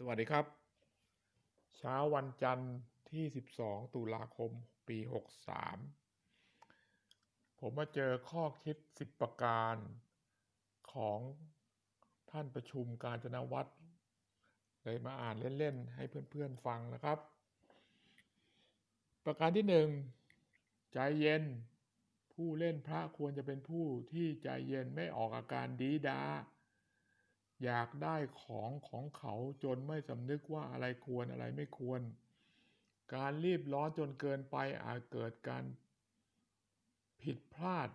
สวัสดีครับ เช้าวันจันทร์ที่ 12 ตุลาคม ปี 63 ผมมาเจอข้อคิด 10 ประการของท่านประชุมการจนวัตรเลยมาอ่านเล่น ๆ ให้เพื่อน ๆ ฟังนะครับ ประการที่หนึ่งใจเย็น ผู้เล่นพระควรจะเป็นผู้ที่ใจเย็นไม่ออกอาการดีดา อยากได้ของของเขาจนไม่สำนึกว่าอะไรควรอะไรไม่ควร การรีบร้อนจนเกินไปอาจเกิดการผิดพลาด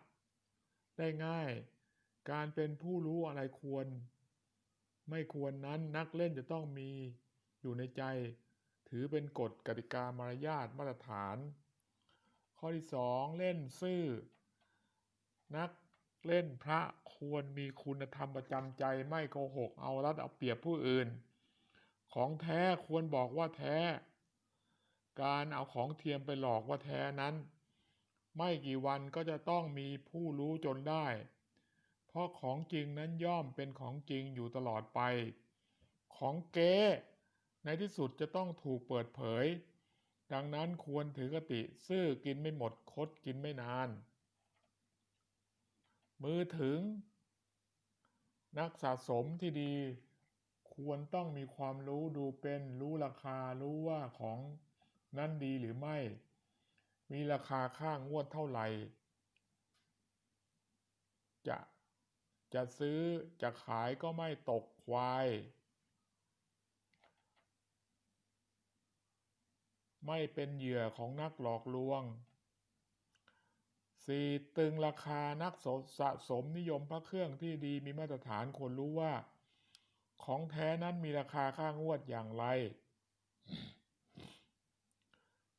ได้ง่าย การเป็นผู้รู้อะไรควร ไม่ควรนั้นนักเล่นจะต้องมีอยู่ในใจ ถือเป็นกฎกติกามารยาทมาตรฐาน ข้อที่สองเล่นซื่อ นัก เล่นพระควรมีคุณธรรมประจำใจไม่โกหกเอารัดเอาเปรียบผู้อื่น ของแท้ควรบอกว่าแท้ การเอาของเทียมไปหลอกว่าแท้นั้น ไม่กี่วันก็จะต้องมีผู้รู้จนได้ เพราะของจริงนั้นย่อมเป็นของจริงอยู่ตลอดไป ของเก๊ในที่สุดจะต้องถูกเปิดเผย ดังนั้นควรถือกติ ซื่อกินไม่หมดคดกินไม่นาน มือถึง นักสะสมที่ดี ควรต้องมีความรู้ดูเป็นรู้ราคารู้ว่าของนั้นดีหรือไม่ มีราคาค่างวดเท่าไหร่ จะจะซื้อจะขายก็ไม่ตกควาย ไม่เป็นเหยื่อของนักหลอกลวง สี่ตึงราคานักสะสมนิยมพระเครื่องที่ดีมีมาตรฐานคนรู้ว่า ของแท้นั้นมีราคาค่างวดอย่างไร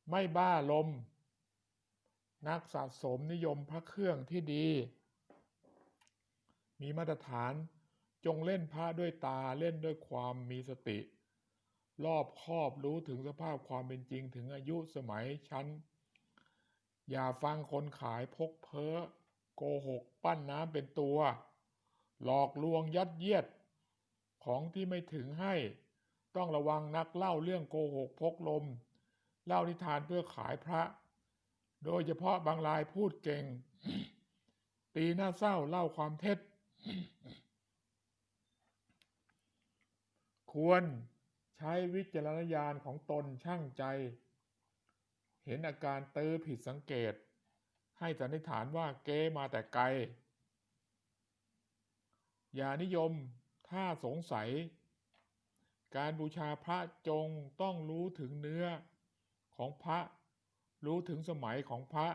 ไม่บ้าลม นักสะสมนิยมพระเครื่องที่ดี มีมาตรฐานจงเล่นพระด้วยตาเล่นด้วยความมีสติ รอบคอบรู้ถึงสภาพความเป็นจริงถึงอายุสมัยชั้น อย่าฟังคนขายพกเพ้อ โกหกปั้นน้ำเป็นตัว หลอกลวงยัดเยียด ของที่ไม่ถึงให้ ต้องระวังนักเล่าเรื่องโกหกพกลม เล่านิทานเพื่อขายพระ โดยเฉพาะบางรายพูดเก่ง ตีหน้าเศร้าเล่าความเท็จ ควรใช้วิจารณญาณของตนช่างใจ เห็นอาการตื้อผิดสังเกต ให้สันนิษฐานว่าเกมาแต่ไกล อย่านิยมถ้าสงสัย การบูชาพระจงต้องรู้ถึงเนื้อของพระ รู้ถึงสมัยของพระ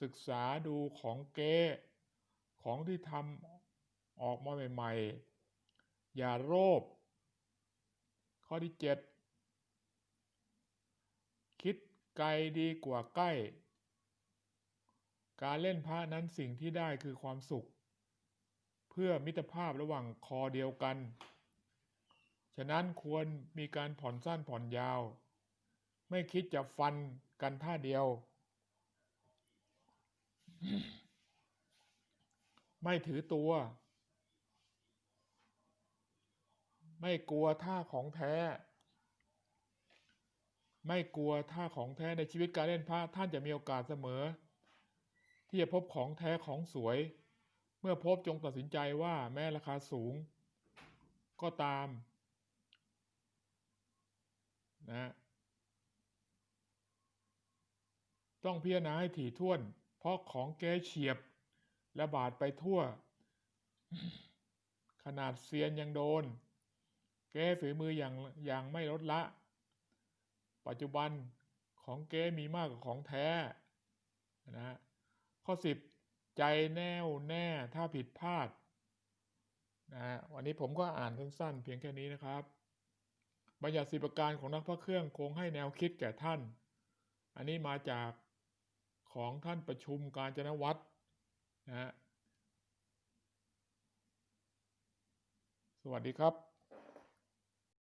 ศึกษาดูของเกของที่ทำออกมาใหม่ๆ อย่าโลภข้อที่เจ็ดคิด ไกลดีกว่าใกล้ การเล่นพระนั้นสิ่งที่ได้คือความสุข เพื่อมิตรภาพระหว่างคอเดียวกัน ฉะนั้นควรมีการผ่อนสั้นผ่อนยาว ไม่คิดจะฟันกันท่าเดียว ไม่ถือตัว ไม่กลัวท่าของแท้ ไม่กลัวท่าของแท้ในชีวิตการเล่นพระท่านจะมีโอกาสเสมอ ที่จะพบของแท้ของสวย เมื่อพบจงตัดสินใจว่าแม้ราคาสูง ก็ตามนะต้องพิจารณาให้ถี่ถ้วน เพราะของแกเฉียบและบาดไปทั่ว ขนาดเซียนยังโดน แกฝีมืออย่างอย่างไม่ลดละ ปัจจุบันของเกมีมากกว่าของแท้นะข้อสิบใจแน่วแน่ถ้าผิดพลาดนะวันนี้ผมก็อ่านสั้นๆ เพียงแค่นี้นะครับ บัญญัติสิบประการของนักพระเครื่องคงให้แนวคิดแก่ท่าน อันนี้มาจากของท่านประชุมการจนวัตรนะสวัสดีครับ